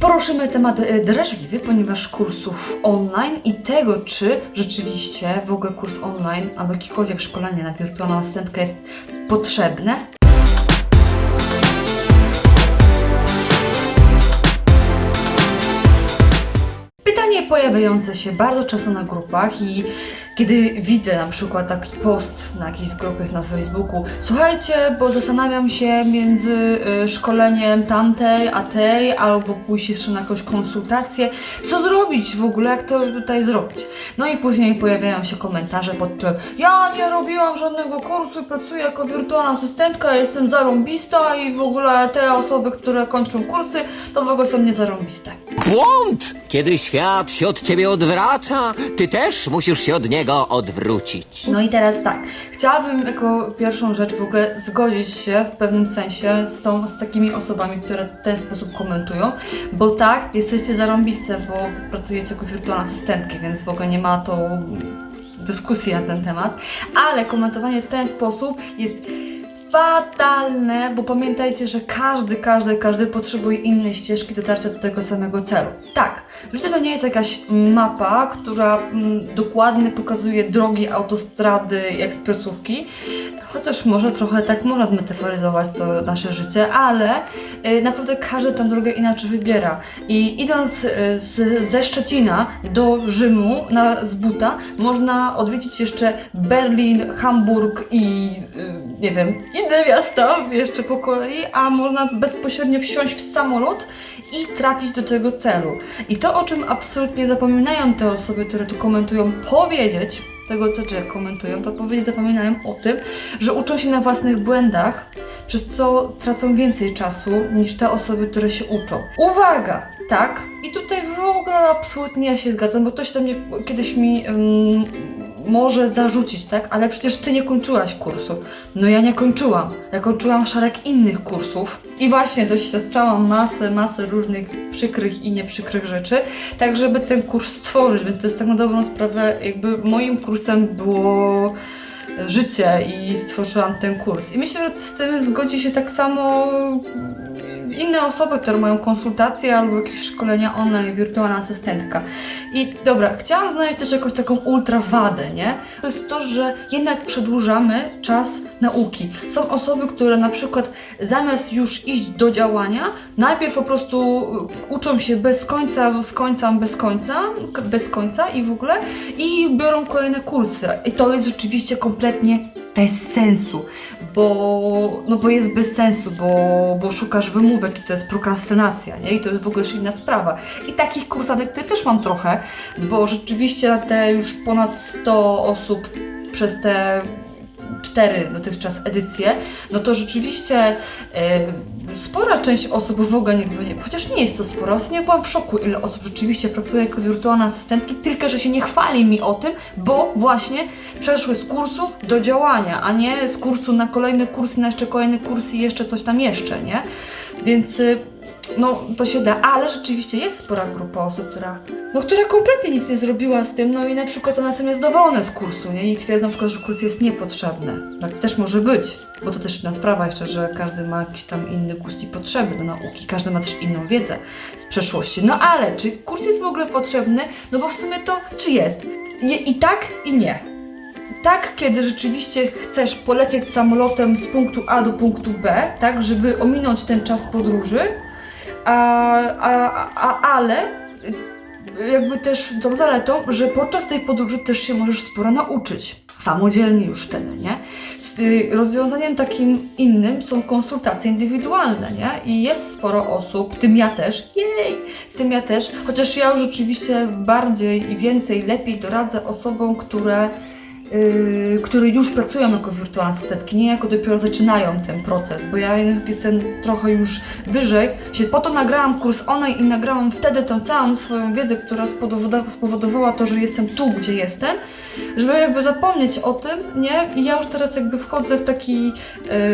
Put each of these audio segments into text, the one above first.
Poruszymy temat e, drażliwy, ponieważ kursów online i tego, czy rzeczywiście w ogóle kurs online albo jakiekolwiek szkolenie na wirtualną asystentkę jest potrzebne. Pytanie pojawiające się bardzo często na grupach i kiedy widzę na przykład taki post na jakiejś z grupy na Facebooku Słuchajcie, bo zastanawiam się między y, szkoleniem tamtej, a tej, albo pójść jeszcze na jakąś konsultację, co zrobić w ogóle, jak to tutaj zrobić. No i później pojawiają się komentarze pod tym Ja nie robiłam żadnego kursu pracuję jako wirtualna asystentka, jestem zarąbista i w ogóle te osoby, które kończą kursy, to w ogóle są niezarąbiste. Błąd! Kiedy świat się od ciebie odwraca, ty też musisz się od niego odwrócić. No i teraz tak, chciałabym jako pierwszą rzecz w ogóle zgodzić się w pewnym sensie z, tą, z takimi osobami, które w ten sposób komentują, bo tak, jesteście zarąbiste, bo pracujecie jako wirtualne asystentki, więc w ogóle nie ma to dyskusji na ten temat, ale komentowanie w ten sposób jest fatalne, bo pamiętajcie, że każdy, każdy, każdy potrzebuje innej ścieżki dotarcia do tego samego celu. Tak, życie to nie jest jakaś mapa, która mm, dokładnie pokazuje drogi, autostrady ekspresówki, chociaż może trochę tak można zmetaforyzować to nasze życie, ale y, naprawdę każdy tę drogę inaczej wybiera. I idąc y, z, ze Szczecina do Rzymu na, z buta, można odwiedzić jeszcze Berlin, Hamburg i y, nie wiem, inne miasta jeszcze po kolei, a można bezpośrednio wsiąść w samolot i trafić do tego celu. I to, o czym absolutnie zapominają te osoby, które tu komentują, powiedzieć, tego co czy komentują, to powiedzieć zapominają o tym, że uczą się na własnych błędach, przez co tracą więcej czasu niż te osoby, które się uczą. Uwaga! Tak, i tutaj w ogóle absolutnie ja się zgadzam, bo ktoś tam kiedyś mi ym, może zarzucić, tak? Ale przecież ty nie kończyłaś kursu. No ja nie kończyłam. Ja kończyłam szereg innych kursów i właśnie doświadczałam masę, masę różnych przykrych i nieprzykrych rzeczy, tak żeby ten kurs stworzyć, więc to jest tak dobrą sprawę, jakby moim kursem było życie i stworzyłam ten kurs. I myślę, że z tym zgodzi się tak samo inne osoby, które mają konsultacje albo jakieś szkolenia online, wirtualna asystentka. I dobra, chciałam znaleźć też jakąś taką ultra wadę, nie? To jest to, że jednak przedłużamy czas nauki. Są osoby, które na przykład zamiast już iść do działania, najpierw po prostu uczą się bez końca, z końca, bez końca, bez końca i w ogóle i biorą kolejne kursy. I to jest rzeczywiście kompletnie bez sensu, bo, no bo jest bez sensu, bo, bo szukasz wymówek i to jest prokrastynacja, nie? I to jest w ogóle już inna sprawa. I takich kursantów też mam trochę, bo rzeczywiście na te już ponad 100 osób przez te cztery dotychczas edycje, no to rzeczywiście e, spora część osób w ogóle nie, nie, chociaż nie jest to sporo, ostatnio byłam w szoku, ile osób rzeczywiście pracuje jako wirtualne asystentki, tylko że się nie chwali mi o tym, bo właśnie przeszły z kursu do działania, a nie z kursu na kolejne kursy, na jeszcze kolejne kursy i jeszcze coś tam jeszcze, nie? Więc y, no to się da, ale rzeczywiście jest spora grupa osób, która, no, która kompletnie nic nie zrobiła z tym, no i na przykład one są niezadowolone z kursu, nie? I twierdzą na przykład, że kurs jest niepotrzebny. Tak też może być, bo to też inna sprawa jeszcze, że każdy ma jakiś tam inny gust i potrzeby do nauki, każdy ma też inną wiedzę z przeszłości. No ale czy kurs jest w ogóle potrzebny? No bo w sumie to, czy jest? I, i tak, i nie. Tak, kiedy rzeczywiście chcesz polecieć samolotem z punktu A do punktu B, tak, żeby ominąć ten czas podróży, a, a, a, ale y, jakby też tą zaletą, że podczas tej podróży też się możesz sporo nauczyć. Samodzielnie już wtedy, nie? Y, Rozwiązaniem takim innym są konsultacje indywidualne, nie? I jest sporo osób, w tym ja też, jej, w tym ja też, chociaż ja już rzeczywiście bardziej i więcej, lepiej doradzę osobom, które yy, które już pracują jako wirtualne asystentki, nie jako dopiero zaczynają ten proces, bo ja jestem trochę już wyżej. Się po to nagrałam kurs online i nagrałam wtedy tą całą swoją wiedzę, która spowodowa- spowodowała to, że jestem tu, gdzie jestem, żeby jakby zapomnieć o tym, nie? I ja już teraz jakby wchodzę w taki, yy,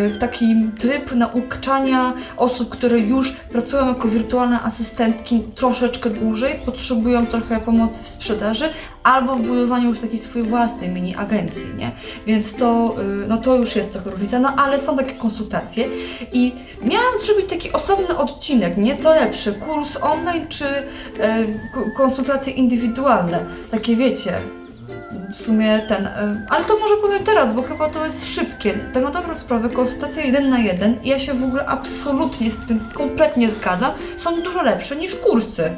w taki tryb nauczania osób, które już pracują jako wirtualne asystentki troszeczkę dłużej, potrzebują trochę pomocy w sprzedaży albo w budowaniu już takiej swojej własnej mini agencji, nie? Więc to, y, no to już jest trochę różnica, no ale są takie konsultacje i miałam zrobić taki osobny odcinek, nieco lepszy, kurs online czy k- konsultacje indywidualne, takie wiecie, w sumie ten, y, ale to może powiem teraz, bo chyba to jest szybkie. Tak na dobrą sprawę, konsultacje jeden na jeden ja się w ogóle absolutnie z tym kompletnie zgadzam, są dużo lepsze niż kursy.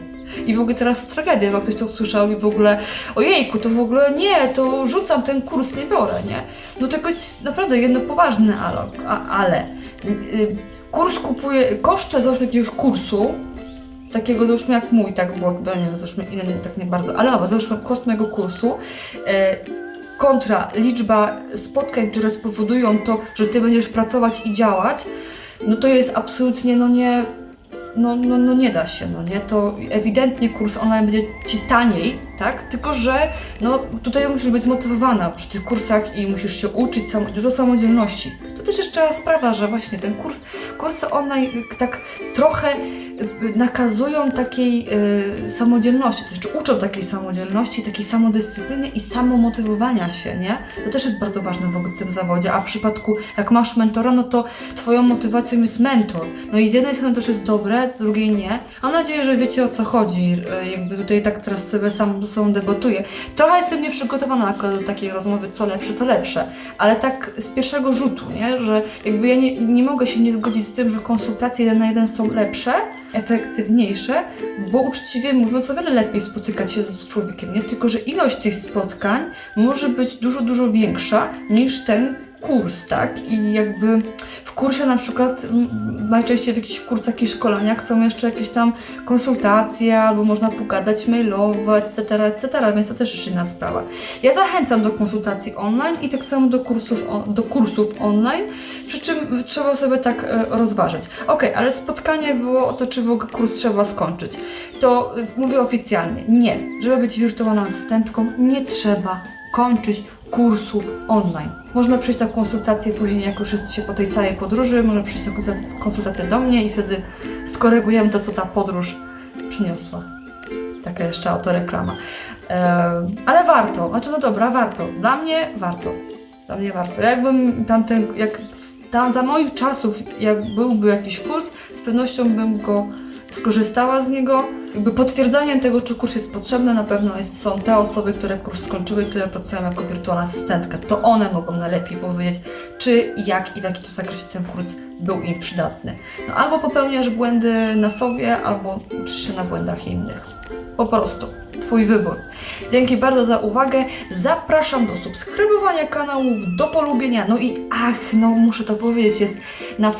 I w ogóle teraz tragedia, bo ktoś to usłyszał i w ogóle ojejku, to w ogóle nie, to rzucam ten kurs, nie biorę, nie? No to jest naprawdę jedno poważne ale, ale. Y, kurs kupuje, koszt załóżmy jakiegoś kursu, takiego załóżmy jak mój, tak, bo nie wiem, załóżmy inny tak nie bardzo, ale dobra, załóżmy koszt mojego kursu e, kontra liczba spotkań, które spowodują to, że ty będziesz pracować i działać, no to jest absolutnie, no nie, no, no, no nie da się, no nie, to ewidentnie kurs online będzie ci taniej, tak, tylko że no tutaj musisz być zmotywowana przy tych kursach i musisz się uczyć sam, dużo samodzielności. Też jeszcze sprawa, że właśnie ten kurs, kursy online tak trochę y, nakazują takiej y, samodzielności, to znaczy uczą takiej samodzielności, takiej samodyscypliny i samomotywowania się, nie? To też jest bardzo ważne w ogóle w tym zawodzie, a w przypadku jak masz mentora, no to twoją motywacją jest mentor. No i z jednej strony też jest dobre, z drugiej nie. Mam nadzieję, że wiecie o co chodzi, y, jakby tutaj tak teraz sobie sam ze sobą debatuję. Trochę jestem nieprzygotowana do takiej rozmowy, co lepsze, co lepsze, ale tak z pierwszego rzutu, nie? Że jakby ja nie, nie mogę się nie zgodzić z tym, że konsultacje jeden na jeden są lepsze, efektywniejsze, bo uczciwie mówiąc, o wiele lepiej spotykać się z, człowiekiem, nie? Tylko, że ilość tych spotkań może być dużo, dużo większa niż ten kurs, tak? I jakby kursie na przykład najczęściej w jakichś kursach i szkoleniach są jeszcze jakieś tam konsultacje, albo można pogadać mailowo, etc., etc., więc to też jeszcze inna sprawa. Ja zachęcam do konsultacji online i tak samo do kursów, do kursów online, przy czym trzeba sobie tak e, rozważyć. Ok, ale spotkanie było o to, czy w ogóle kurs trzeba skończyć. To y, mówię oficjalnie, nie. Żeby być wirtualną asystentką, nie trzeba kończyć kursów online. Można przyjść na konsultację później, jak już jest się po tej całej podróży, można przyjść na konsultację- do mnie i wtedy skorygujemy to, co ta podróż przyniosła. Taka jeszcze autoreklama. Ehm, ale warto, znaczy no dobra, warto. Dla mnie warto. Dla mnie warto. Jakbym tamten, jak tam za moich czasów, jak byłby jakiś kurs, z pewnością bym go skorzystała z niego. Jakby potwierdzeniem tego, czy kurs jest potrzebny, na pewno jest, są te osoby, które kurs skończyły, które pracują jako wirtualna asystentka. To one mogą najlepiej powiedzieć, czy jak i w jakim zakresie ten kurs był im przydatny. No albo popełniasz błędy na sobie, albo uczysz się na błędach innych. Po prostu. Twój wybór. Dzięki bardzo za uwagę. Zapraszam do subskrybowania kanałów, do polubienia. No i ach, no muszę to powiedzieć, jest na,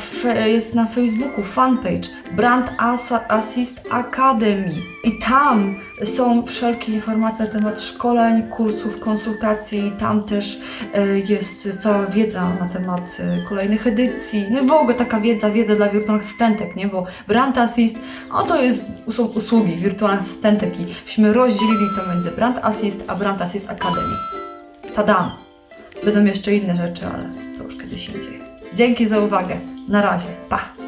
jest na Facebooku fanpage Brand Asa- Assist Academy. I tam są wszelkie informacje na temat szkoleń, kursów, konsultacji. Tam też e, jest cała wiedza na temat e, kolejnych edycji. No i w ogóle taka wiedza, wiedza dla wirtualnych asystentek, nie? Bo Brand Assist, a to jest, są usługi wirtualnych asystentek i myśmy rozdzielili to między Brand Assist a Brand Assist Academy. Tadam! Będą jeszcze inne rzeczy, ale to już kiedyś indziej. Dzięki za uwagę. Na razie. Pa!